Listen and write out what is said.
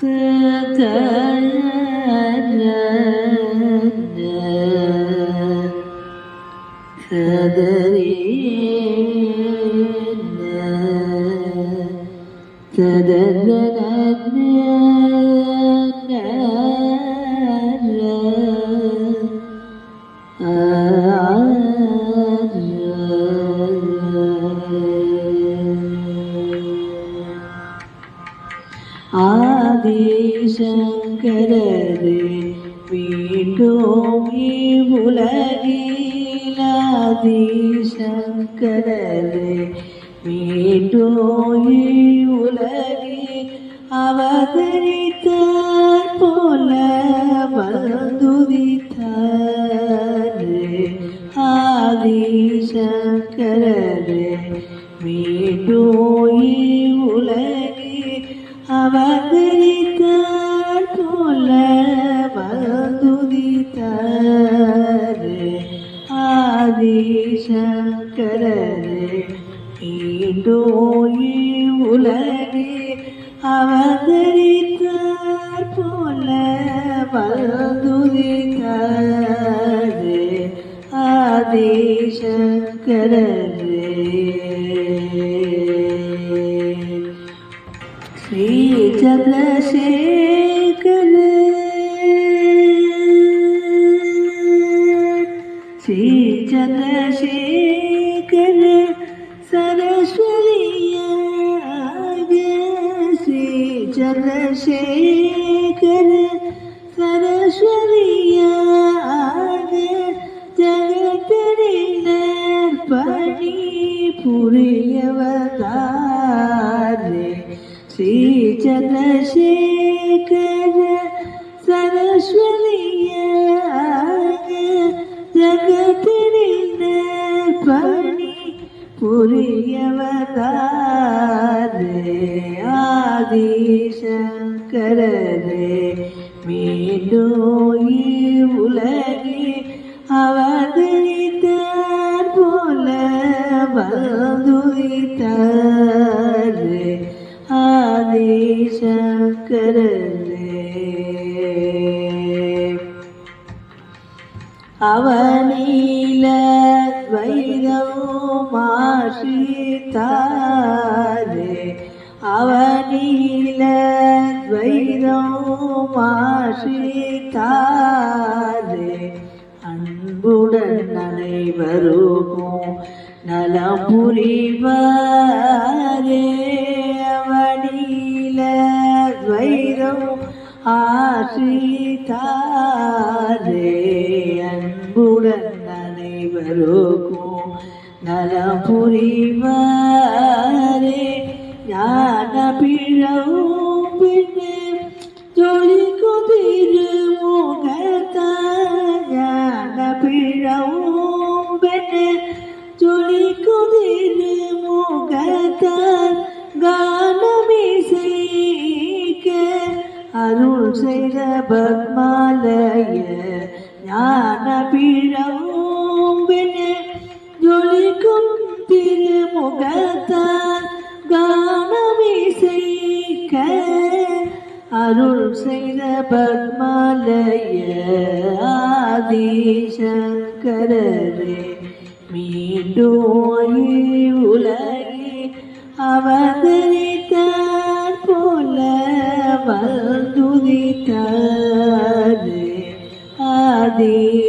تدرنا تدرنا മറക്കരുത് വീണ്ടും ഈ ഉലകിലാദീശങ്കരത് വീണ്ടും ഈ ഉലകി അവതരിത്ത പോല വന്നുദിത്തത് ആദിശങ്കരത് വീണ്ടും மீண்டும் உலகில் அவதரித்தார் போல வந்துதித்தார் ஆதிசங்கரது श्री चंद्रशेखर श्री चंद्रशेखर ചന്ദ്രശേഖര സരസ്വതിയാക ജഗത്തിനർ പണി പുറിയവതാരെ. ശ്രീ ചന്ദ്രശേഖര സരസ്വതിയാക ജഗത്തിനർ പണി പുറിയവതാരെ. ആദി சங்கரனே மேலோய் உலகே அவதரித்தார் போல வந்துரித்தார் ஆதி சங்கரனே அவனில வைதம் மாஷித்தார் வைரமாஷித்தாரே அன்புடன் அனைவருக்கும் நலம் புரிவாரே. அவனில வைரம் ஆசித்தாரே. அன்புடன் அனைவருக்கும் நலம் புரிவாரே. ஞான பிழவும் பிழம்பென ஜொலிக்குதிரு முகத்தார் கானமிசைக்க அருள் செய்த பத்மாலய ஞான பிழவு அருள் செய்த பத்மாலய ஆதிசங்கரரே மீண்டும் உலகில் அவதரித்தார் போல வந்துதித்தார் ஆதிசங்கரரே